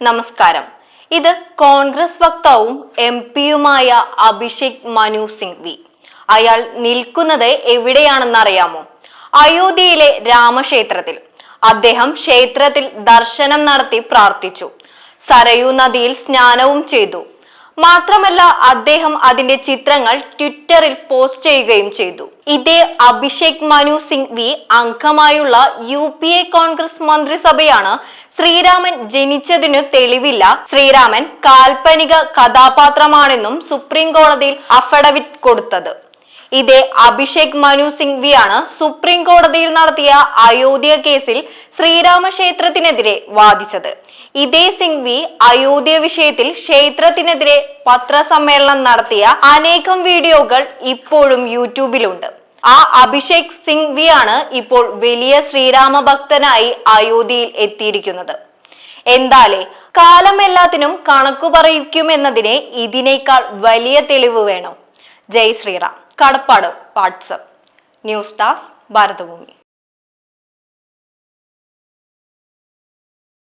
നമസ്കാരം. ഇത് കോൺഗ്രസ് വക്താവും എം പിയുമായ അഭിഷേക് മനു സിംഗ്വി അയാൾ നിൽക്കുന്നത് എവിടെയാണെന്ന് അറിയാമോ അയോധ്യയിലെ രാമക്ഷേത്രത്തിൽ. അദ്ദേഹം ക്ഷേത്രത്തിൽ ദർശനം നടത്തി പ്രാർത്ഥിച്ചു. സരയൂ നദിയിൽ സ്നാനവും ചെയ്തു. മാത്രമല്ല അദ്ദേഹം അതിന്റെ ചിത്രങ്ങൾ ട്വിറ്ററിൽ പോസ്റ്റ് ചെയ്യുകയും ചെയ്തു. ഇതേ അഭിഷേക് മനു സിംഗ് വി അംഗമായുള്ള യു പി എ കോൺഗ്രസ് മന്ത്രിസഭയാണ് ശ്രീരാമൻ ജനിച്ചതിനു തെളിവില്ല. ശ്രീരാമൻ കാൽപ്പനിക കഥാപാത്രമാണെന്നും സുപ്രീം കോടതിയിൽ അഫഡവിറ്റ് കൊടുത്തത്. ഇതേ അഭിഷേക് മനു സിംഗ്വിയാണ് സുപ്രീം കോടതിയിൽ നടത്തിയ അയോധ്യ കേസിൽ ശ്രീരാമക്ഷേത്രത്തിനെതിരെ വാദിച്ചത്. ഇതേ സിംഗ്വി അയോധ്യ വിഷയത്തിൽ ക്ഷേത്രത്തിനെതിരെ പത്രസമ്മേളനം നടത്തിയ അനേകം വീഡിയോകൾ ഇപ്പോഴും യൂട്യൂബിലുണ്ട്. ആ അഭിഷേക് സിംഗ്വിയാണ് ഇപ്പോൾ വലിയ ശ്രീരാമ ഭക്തനായി അയോധ്യയിൽ എത്തിയിരിക്കുന്നത്. എന്താലേ കാലം എല്ലാത്തിനും കണക്കു പറയിക്കുമെന്നതിന് ഇതിനേക്കാൾ വലിയ തെളിവ് വേണം. ജയ് ശ്രീറാം. കടപ്പാട് വാട്സപ്പ് ന്യൂസ് ഡാസ് ഭാരതഭൂമി.